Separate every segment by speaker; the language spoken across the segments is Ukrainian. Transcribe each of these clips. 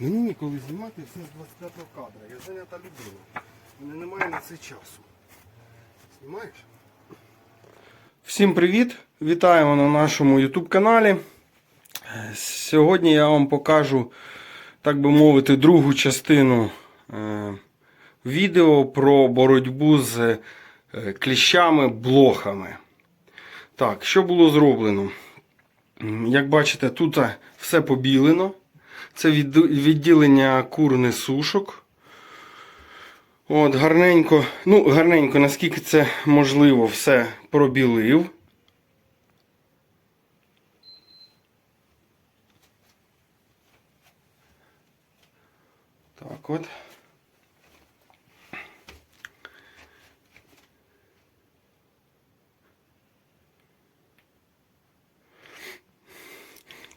Speaker 1: Мені ніколи знімати все з 25 кадра. Я зайнята людина. Мене немає на це часу. Знімаєш? Всім привіт! Вітаємо на нашому YouTube каналі. Сьогодні я вам покажу, так би мовити, другу частину е, відео про боротьбу з е, кліщами-блохами. Так, що було зроблено? Як бачите, тут е, все побілено. Це відділення курних сушок. От, гарненько, ну, гарненько, наскільки це можливо, все пробілив. Так от.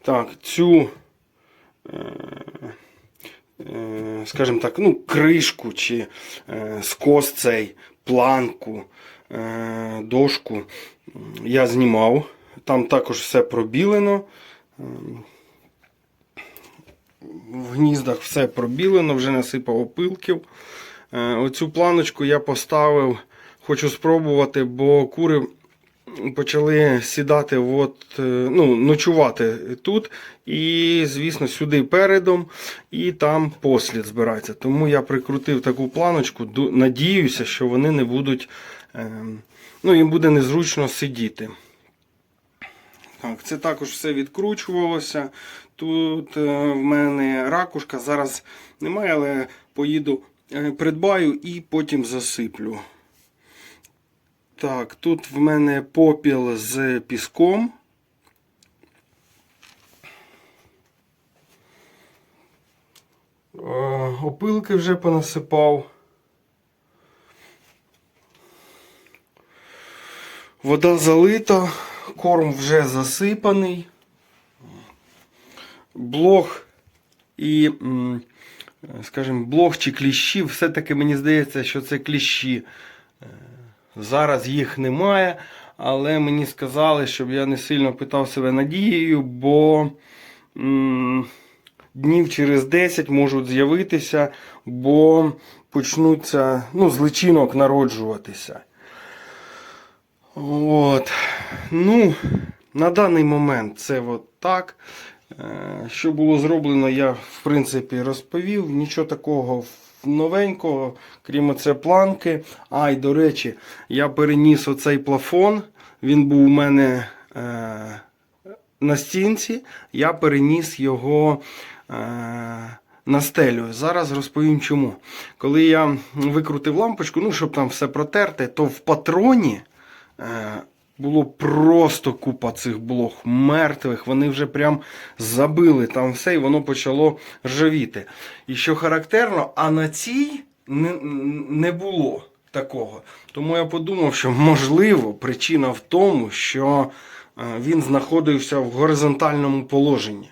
Speaker 1: Так, цю, е, е, скажімо так, ну, кришку чи е, скос цей, планку, е, дошку я знімав. Там також все пробілено. Ем, В гніздах все пробілено, вже насипав опилків. Е, Оцю планочку я поставив, хочу спробувати, бо кури почали сідати, от, е, ну, ночувати тут. І, звісно, сюди передом, і там послід збирається. Тому я прикрутив таку планочку. Надіюся, що вони не будуть, ем, ну, їм буде незручно сидіти. Так, це також все відкручувалося. Тут е, в мене ракушка, зараз немає, але поїду, е, придбаю і потім засиплю. Так, тут в мене попіл з піском. Е, Опилки вже понасипав. Вода залита, корм вже засипаний. Блог і, скажімо, блог чи кліщі, все-таки мені здається, що це кліщі. Зараз їх немає, але мені сказали, щоб я не сильно питав себе надією, бо м, днів через 10 можуть з'явитися, бо почнуться ну, з личинок народжуватися. От. Ну, на даний момент це от так. Е, Що було зроблено, я в принципі розповів. Нічого такого новенького, крім оце планки. А, і до речі, я переніс оцей плафон. Він був у мене е, на стінці. Я переніс його. Е, на стелю. Зараз розповім чому. Коли я викрутив лампочку, ну, щоб там все протерти, то в патроні е, було просто купа цих блох мертвих. Вони вже прям забили там все, і воно почало ржавіти. І що характерно, а на цій не, не було такого. Тому я подумав, що можливо причина в тому, що е, він знаходився в горизонтальному положенні.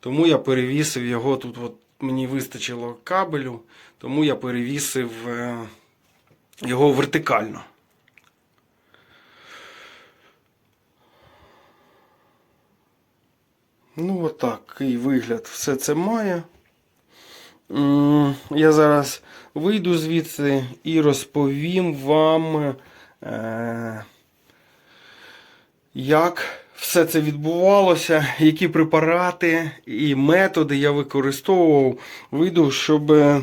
Speaker 1: Тому я перевісив його тут. От мені вистачило кабелю, тому я перевісив е, його вертикально. Ну, отакий вигляд все це має. Я зараз вийду звідси і розповім вам, е, як все це відбувалося, які препарати і методи я використовував. Вийду, щоб е,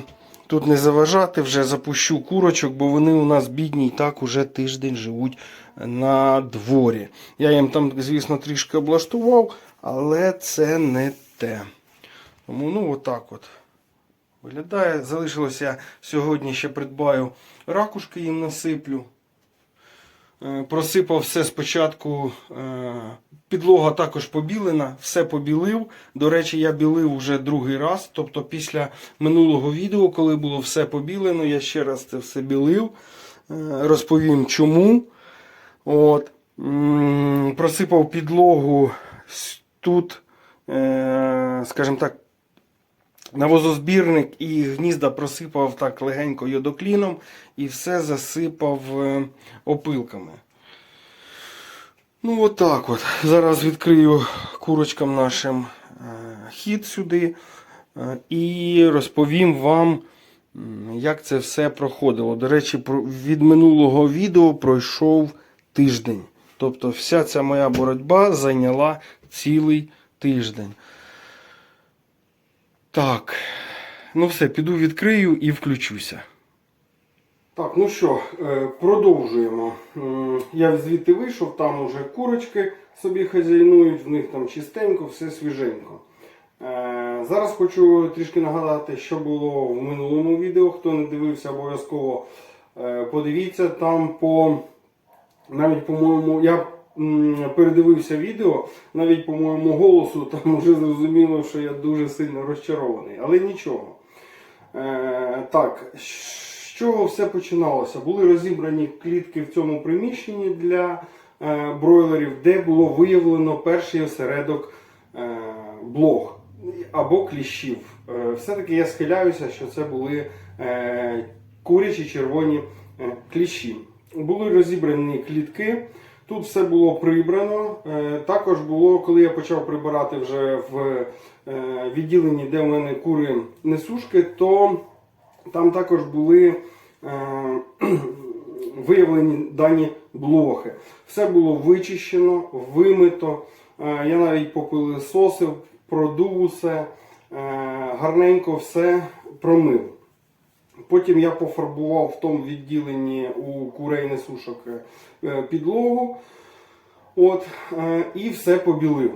Speaker 1: тут не заважати, вже запущу курочок, бо вони у нас бідні і так уже тиждень живуть на дворі. Я їм там, звісно, трішки облаштував, але це не те. Тому ну отак от. Виглядає. Залишилося сьогодні ще придбаю ракушки їм насиплю. Е, Просипав все спочатку. е, Підлога також побілена, все побілив. До речі, я білив вже другий раз. Тобто після минулого відео, коли було все побілено, я ще раз це все білив. Е, Розповім чому. От. Просипав підлогу тут, е, скажімо так, навозозбірник і гнізда просипав так легенько йодокліном і все засипав е, опилками. Ну, отак от. Зараз відкрию курочкам нашим е, хід сюди. і розповім вам, як це все проходило. До речі, від минулого відео пройшов тиждень. Тобто вся ця моя боротьба зайняла цілий тиждень. Так, ну все, піду відкрию і включуся. Так, ну що, е, продовжуємо. Я звідти вийшов, там уже курочки собі хазяйнують, в них там чистенько, все свіженько. Е, Зараз хочу трішки нагадати, що було в минулому відео. Хто не дивився, обов'язково е, подивіться. Там по навіть, по-моєму, я передивився відео, навіть по моєму голосу, там вже зрозуміло, що я дуже сильно розчарований. Але нічого. Е, так, з чого все починалося? Були розібрані клітки в цьому приміщенні для е, бройлерів, де було виявлено перший осередок е, блох або кліщів. Е, все-таки я схиляюся, що це були е, курячі червоні е, кліщі. Були розібрані клітки. Тут все було прибрано. Е, Також було, коли я почав прибирати вже в е, відділенні, де в мене кури несушки, то там також були е, виявлені дані блохи. Все було вичищено, вимито. Я навіть попилисосив, продув усе, гарненько все промив. Потім я пофарбував в тому відділенні у курей несушок е, підлогу. От, е, і все побілив.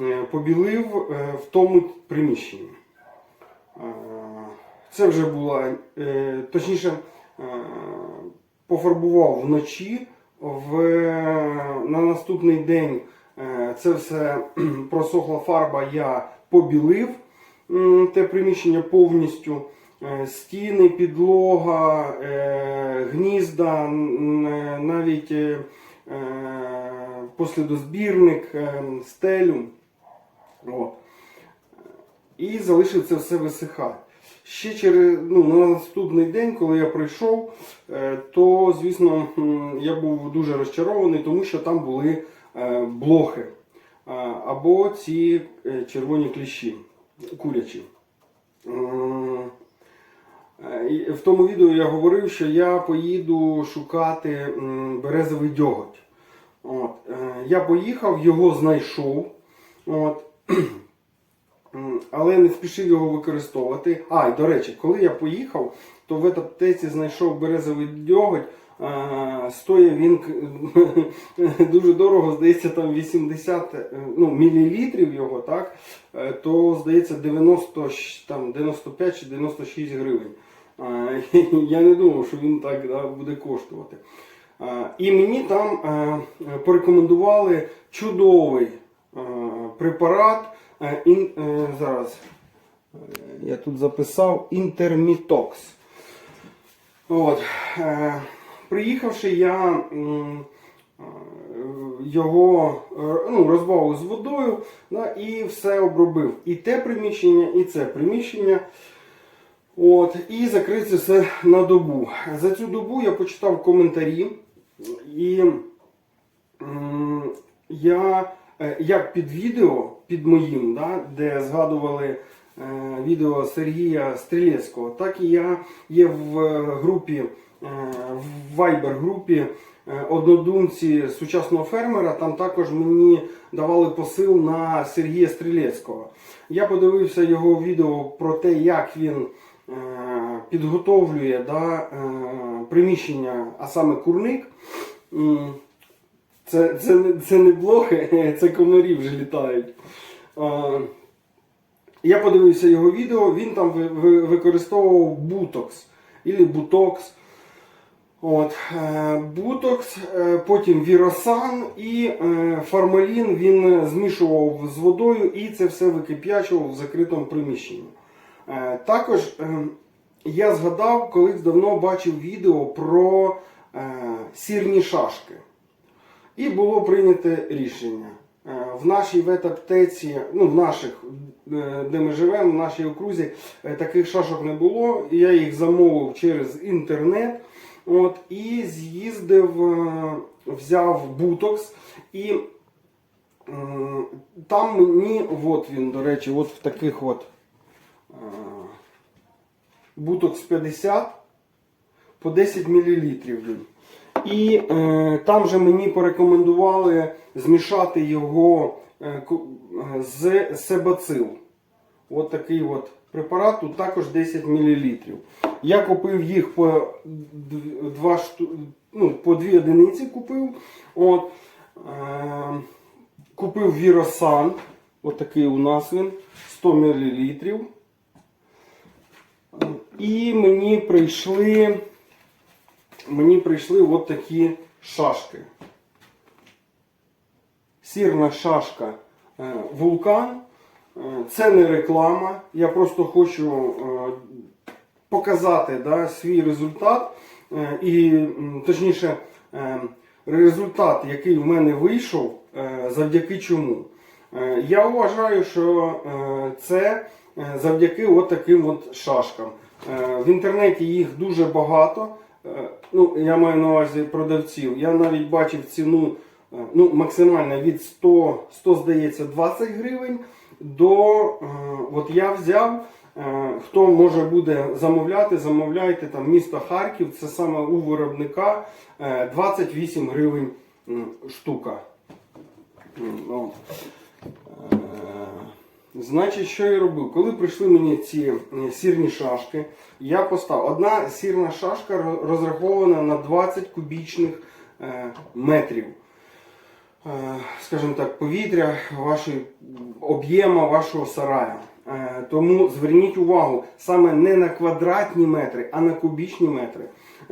Speaker 1: Е, Побілив в тому приміщенні. Це вже була, точніше, пофарбував вночі. В, на наступний день це все просохла фарба, я побілив те приміщення повністю. Е, Стіни, підлога, е, гнізда, навіть е, послідозбірник, стелю. І залишив це все висихати. Ще через ну, на наступний день, коли я прийшов, то звісно я був дуже розчарований, тому що там були блохи або ці червоні кліщі, курячі. Е, В тому відео я говорив, що я поїду шукати березовий дьоготь. От. е, Я поїхав, його знайшов. От. Але не спішив його використовувати. А, і до речі, коли я поїхав, то в аптеці знайшов березовий дьоготь. А, Стоїть він дуже дорого, здається, там 80 е, ну, мілілітрів його, так? Е, то здається 90, там, 95 чи 96 гривень. Я не думав, що він так буде коштувати. І мені там е, порекомендували чудовий препарат. е, е, Зараз я тут записав інтермітокс. От. Приїхавши, я його ну, розбавив з водою да, і все обробив. І те приміщення, і це приміщення. От, і закрив все на добу. За цю добу я почитав коментарі, і я е, як під відео, під моїм, да, де згадували е, відео Сергія Стрілецького, так і я є в е, групі, в Viber групі е, однодумці сучасного фермера. Там також мені давали посил на Сергія Стрілецького. Я подивився його відео про те, як він підготовлює да, е, приміщення, а саме курник. Це, це, це не блохи, це комарі вже літають. Я подивився його відео, він там ви- ви- використовував бутокс або бутокс. От, е, бутокс, е, потім віросан і е, формалін він змішував з водою і це все викип'ячував в закритому приміщенні. Е, Також е, я згадав, колись давно бачив відео про е, сірні шашки. І було прийнято рішення. Е, В нашій ветаптеці, ну в наших, де ми живемо, в нашій окрузі, таких шашок не було. Я їх замовив через інтернет. От, і з'їздив, взяв бутокс і там мені, от він, до речі, от в таких от бутокс 50 по 10 мл. І е, там же мені порекомендували змішати його е, е, з себацил. От такий от препарат, тут також 10 мл. Я купив їх по, два ну, по дві одиниці купив. От, е, купив Віросан. От у нас він 100 мл. І мені прийшли, мені прийшли от такі шашки. Сірна шашка е, вулкан. Е, Це не реклама. Я просто хочу е, показати да, свій результат. І точніше, результат, який в мене вийшов, завдяки чому. Я вважаю, що це завдяки от таким от шашкам. Е, В інтернеті їх дуже багато. Е, Ну, я маю на увазі продавців. Я навіть бачив ціну е, ну, максимально від 100, 100 здається, 20 гривень до. е, От я взяв. е, Хто може буде замовляти, замовляйте там місто Харків, це саме у виробника е, 28 гривень штука. Значить, що я робив? Коли прийшли мені ці е, сірні шашки, я поставив. Одна сірна шашка розрахована на 20 кубічних е, метрів. Е, Скажімо так, повітря, об'єма вашого сараю. Тому зверніть увагу саме не на квадратні метри, а на кубічні метри.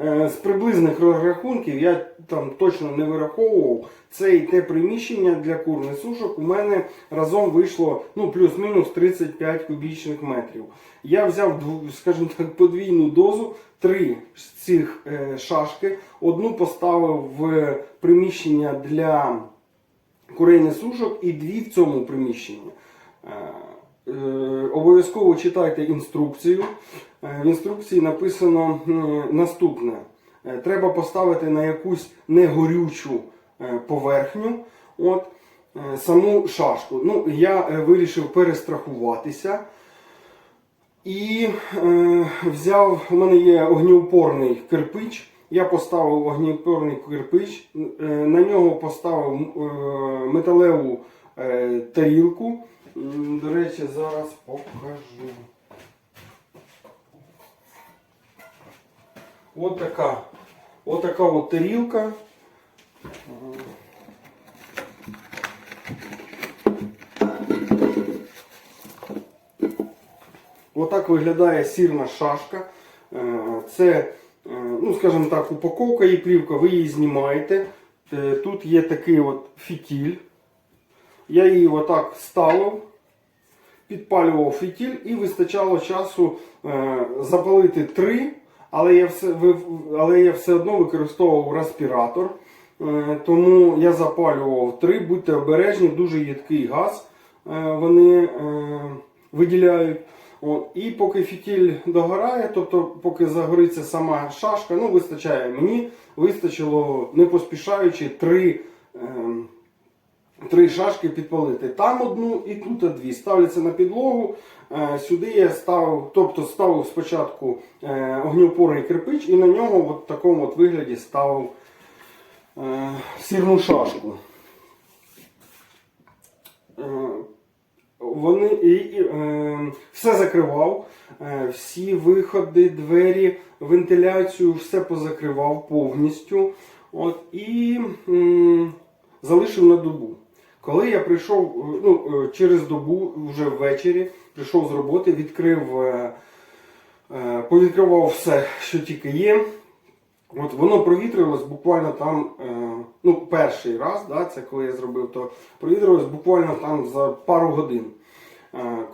Speaker 1: Е, З приблизних розрахунків я там точно не вираховував це і те приміщення для курних сушок у мене разом вийшло ну, плюс-мінус 35 кубічних метрів. Я взяв, скажімо так, подвійну дозу, три з цих е, шашки. Одну поставив в приміщення для курейних сушок і дві в цьому приміщенні. Е, Обов'язково читайте інструкцію. Е, В інструкції написано наступне: Е, треба поставити на якусь негорючу е, поверхню. От, саму шашку. Ну, я вирішив перестрахуватися. І е, взяв, у мене є огнеупорний кирпич. Я поставив огнеупорний кирпич, е, на нього поставив е, металеву е, тарілку. До речі, зараз покажу. От така, от така от тарілка. Отак виглядає сірна шашка. Е, Це, е, ну скажімо так, упаковка і плівка, ви її знімаєте. Е, Тут є такий от фітіль. Я її отак ставив, підпалював фітіль і вистачало часу запалити три, але я все, але я все одно використовував респіратор. Е, Тому я запалював три, будьте обережні, дуже їдкий газ е, вони е, виділяють. От, і поки фітіль догорає, тобто поки загориться сама шашка, ну вистачає мені, вистачило не поспішаючи три, три шашки підпалити. Там одну і тут дві. Ставляться на підлогу. Е, сюди я ставив, тобто ставив спочатку е, огнеупорний кирпич і на нього в такому от вигляді ставив е, сірну шашку. Е, вони і, і, е, все закривав, е, всі виходи, двері, вентиляцію, все позакривав повністю. От, і м, залишив на добу. Коли я прийшов е, ну, е, через добу, вже ввечері, прийшов з роботи, відкрив, е, повідкривав все, що тільки є. От воно провітрилось буквально там, ну, перший раз, да, це коли я зробив, то провітрилось буквально там за пару годин.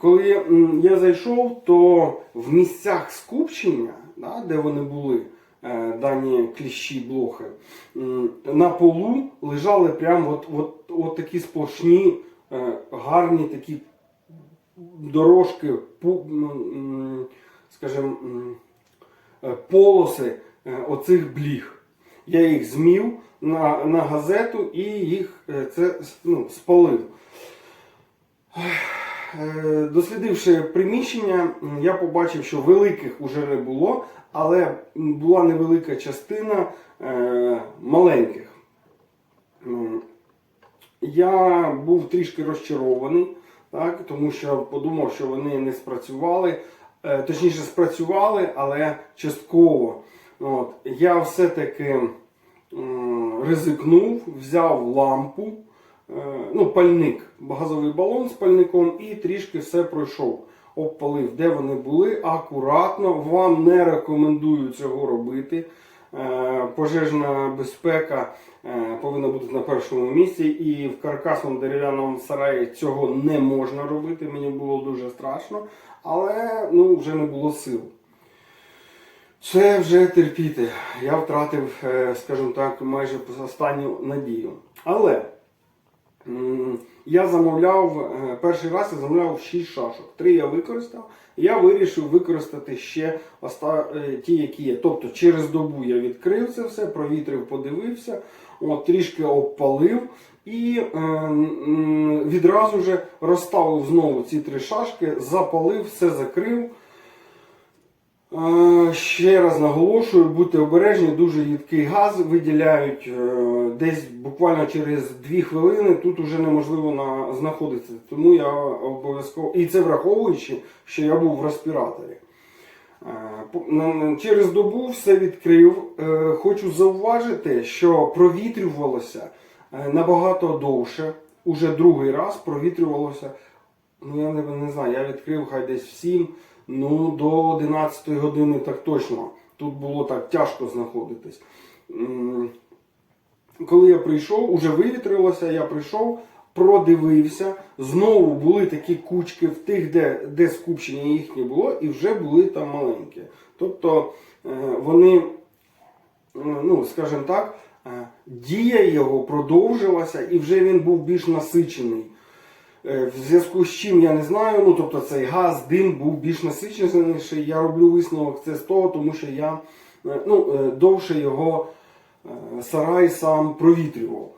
Speaker 1: Коли я зайшов, то в місцях скупчення, да, де вони були, дані кліщі блохи, на полу лежали прямо от, от, от такі сплошні, е, гарні такі дорожки, скажімо, е, полоси е, оцих бліг. Я їх змів на, на газету і їх е, це ну, спалив. Е, дослідивши приміщення, я побачив, що великих уже не було, але була невелика частина е, маленьких. Я був трішки розчарований, так, тому що подумав, що вони не спрацювали. Е, Точніше, спрацювали, але частково. От. Я все-таки ризикнув, взяв лампу, ну, пальник, газовий балон з пальником і трішки все пройшов. Обпалив, де вони були, акуратно. Вам не рекомендую цього робити. Е, Пожежна безпека е, повинна бути на першому місці, і в каркасному дерев'яному сараї цього не можна робити. Мені було дуже страшно, але ну, вже не було сил. Це вже терпіти. Я втратив, е, скажімо так, майже останню надію. Але я замовляв, е, перший раз я замовляв 6 шашок. Три я використав. Я вирішив використати ще е, ті, які є. Тобто через добу я відкрив це все, провітрив, подивився, от, трішки обпалив і е, відразу же розставив знову ці три шашки, запалив, все закрив. Ще раз наголошую, будьте обережні, дуже їдкий газ виділяють е, десь буквально через 2 хвилини. Тут уже неможливо на, знаходитися. Тому я обов'язково. І це враховуючи, що я був в респіраторі. Е, Через добу все відкрив. Е, Хочу зауважити, що провітрювалося набагато довше. Уже другий раз провітрювалося. Ну я не, не знаю, я відкрив хай десь в 7, ну до 11 години так точно. Тут було так тяжко знаходитись. Коли я прийшов, уже вивітрилося, я прийшов, продивився. Знову були такі кучки в тих, де, де скупчення їхнє було, і вже були там маленькі. Тобто е, вони, е, ну, скажімо так, е, дія його продовжилася і вже він був більш насичений. Е, В зв'язку з чим я не знаю, ну тобто цей газ, дим був більш насиченіший. Я роблю висновок це з того, тому що я е, ну, е, довше його сарай сам провітрював.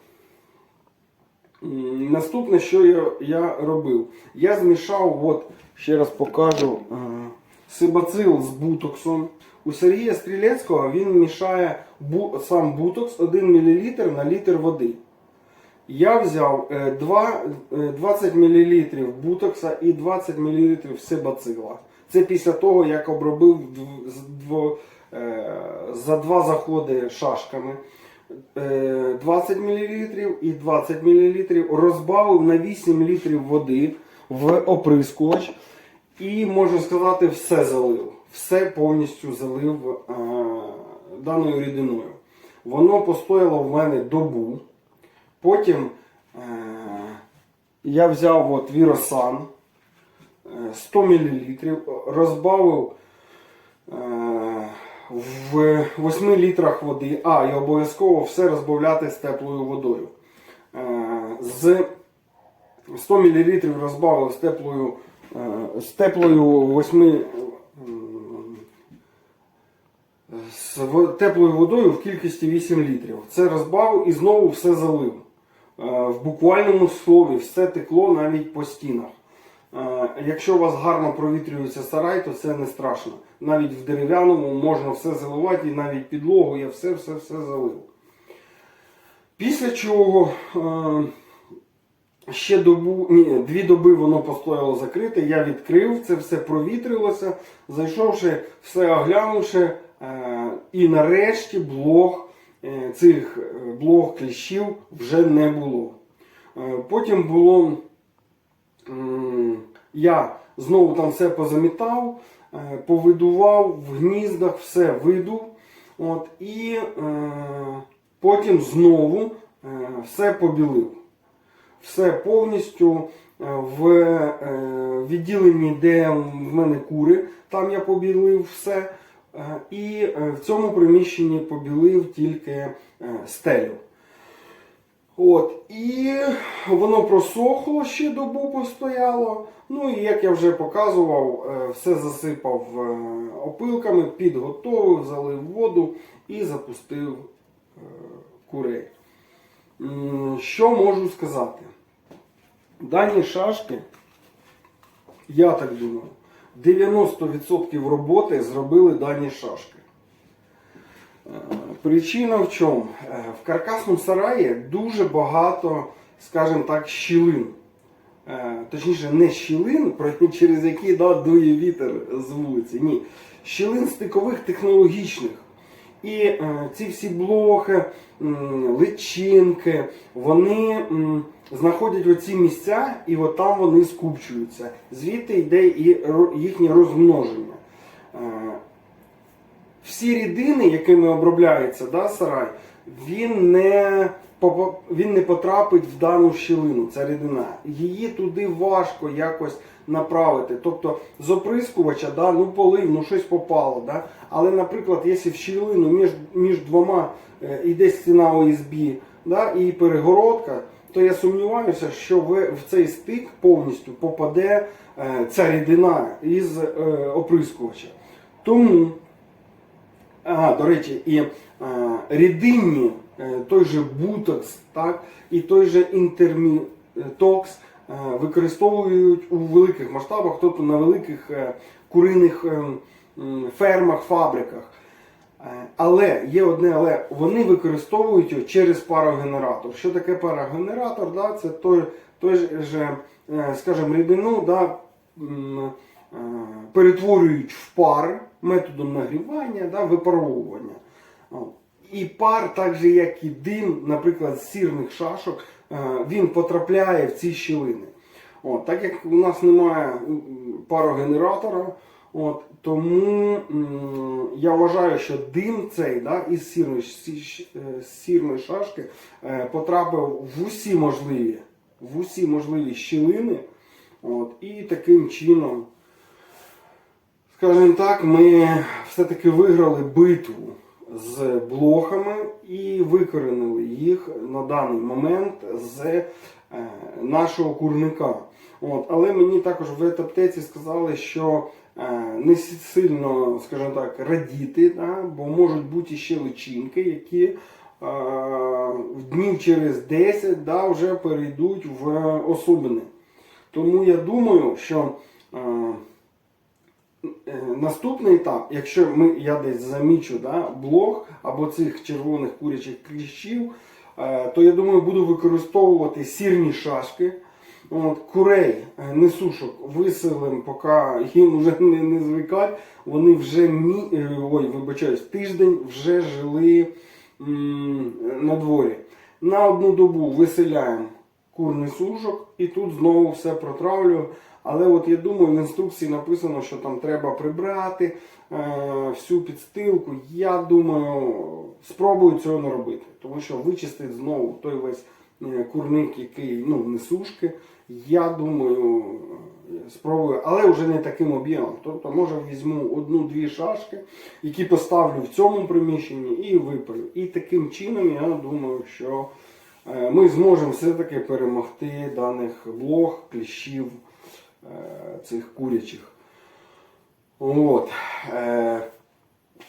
Speaker 1: Наступне, що я, я робив? Я змішав, от, ще раз покажу, сибацил з бутоксом. У Сергія Стрілецького він мішає сам бутокс 1 мл на літр води. Я взяв е, два- е, 20 мл бутокса і 20 мл сибацила. Це після того, як обробив е, за два заходи шашками. Е, 20 мл і 20 мл розбавив на 8 літрів води в оприскувач. І можу сказати, все залив. Все повністю залив е, даною рідиною. Воно постояло в мене добу. Потім е, я взяв от Віросан е, 100 мл, розбавив е, в 8 літрах води, а і обов'язково все розбавляти з теплою водою. Е, з 100 мл розбавив з теплою, е, з теплою 8 з теплою водою в кількості 8 літрів. Це розбавив і знову все залив. Е, В буквальному слові все текло навіть по стінах. Е, Якщо у вас гарно провітрюється сарай, то це не страшно. Навіть в дерев'яному можна все заливати, і навіть підлогу я все все все залив. Після чого е, ще добу, ні, дві доби воно постояло закрите, я відкрив, це все провітрилося, зайшовши, все оглянувши, і нарешті блог цих е, блог кліщів вже не було. Е, потім було. Я знову там все позамітав, е, повидував в гніздах, все видув. От, і е, потім знову е, все побілив. Все повністю е, в е, відділенні, де в мене кури, там я побілив все. Е, І е, в цьому приміщенні побілив тільки е, стелю. От, і воно просохло ще добу постояло. Ну і як я вже показував, все засипав опилками, підготовив, залив воду і запустив курей. Що можу сказати? Дані шашки я так думаю, 90% роботи зробили дані шашки. Причина в чому? В каркасному сараї дуже багато, скажімо так, щілин. Е, Точніше, не щілин, через які да, дує вітер з вулиці. Ні. Щілин стикових технологічних. І е, ці всі блохи, личинки, вони знаходять оці місця і от там вони скупчуються. Звідти йде і їхнє розмноження. Е, всі рідини, якими обробляється да, сарай, він не, він не потрапить в дану щілину, ця рідина. Її туди важко якось направити. Тобто з оприскувача, да, ну полив, ну щось попало. Да? Але, наприклад, якщо в щілину між, між двома е, іде стіна ОСБ да, і перегородка, то я сумніваюся, що в, в цей стик повністю попаде е, ця рідина із е, оприскувача. Тому Ага, до речі, і е, рідинні, е, той же бутокс, так, і той же інтермітокс е, використовують у великих масштабах, тобто на великих е, куриних е, фермах, фабриках. Е, Але є одне, але вони використовують його через парогенератор. Що таке парогенератор? Да? Це той, той же, е, скажімо, рідину, да, е, перетворюють в пар методом нагрівання, да, випаровування. І пар, так же як і дим, наприклад, з сірних шашок, е, він потрапляє в ці щілини. От, так як у нас немає м, парогенератора, от, тому я вважаю, що дим цей да, із сірної, сі- е, сірної шашки е, потрапив в усі можливі, в усі можливі щілини. От, і таким чином, скажімо так, ми все-таки виграли битву з блохами і викоренили їх на даний момент з е, нашого курника. От, але мені також в ветаптеці сказали, що е, не сильно, скажімо так, радіти, да, бо можуть бути ще личинки, які е, днів через 10 да, вже перейдуть в особини. Тому я думаю, що наступний етап, якщо ми, я десь замічу да, блок або цих червоних курячих кліщів, е, то я думаю, буду використовувати сірні шашки. От, курей е, несушок виселимо, поки їм вже не, не звикать. Вони вже мі... е, ой, вибачаюсь, тиждень вже жили м, на дворі. На одну добу виселяємо курний сушок і тут знову все протравлюю. Але от я думаю, в інструкції написано, що там треба прибрати е, всю підстилку. Я думаю, спробую цього не робити, тому що вичистить знову той весь е, курник, який ну, не сушки. Я думаю, е, спробую, але вже не таким об'ємом. Тобто, може, візьму одну-дві шашки, які поставлю в цьому приміщенні і випалю. І таким чином я думаю, що ми зможемо все-таки перемогти даних блох, кліщів е, цих курячих. От. Е,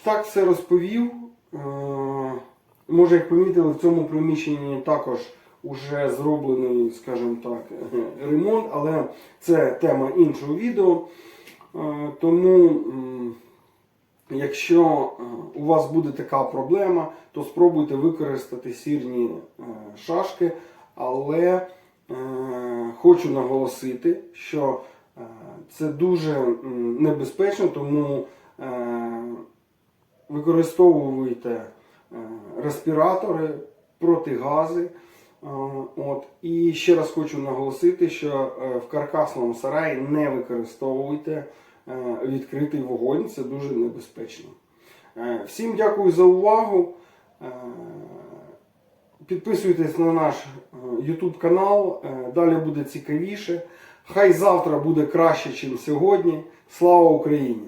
Speaker 1: Так все розповів. Е, Може, як помітили, в цьому приміщенні також вже зроблений, скажімо так, ремонт, але це тема іншого відео. Е, Тому, якщо е, у вас буде така проблема, то спробуйте використати сірні е, шашки, але е, хочу наголосити, що це дуже небезпечно, тому використовуйте респіратори, протигази. От. І ще раз хочу наголосити, що в каркасному сараї не використовуйте відкритий вогонь, це дуже небезпечно. Е, Всім дякую за увагу. Е, Підписуйтесь на наш е, YouTube канал, е, далі буде цікавіше. Хай завтра буде краще, ніж сьогодні. Слава Україні!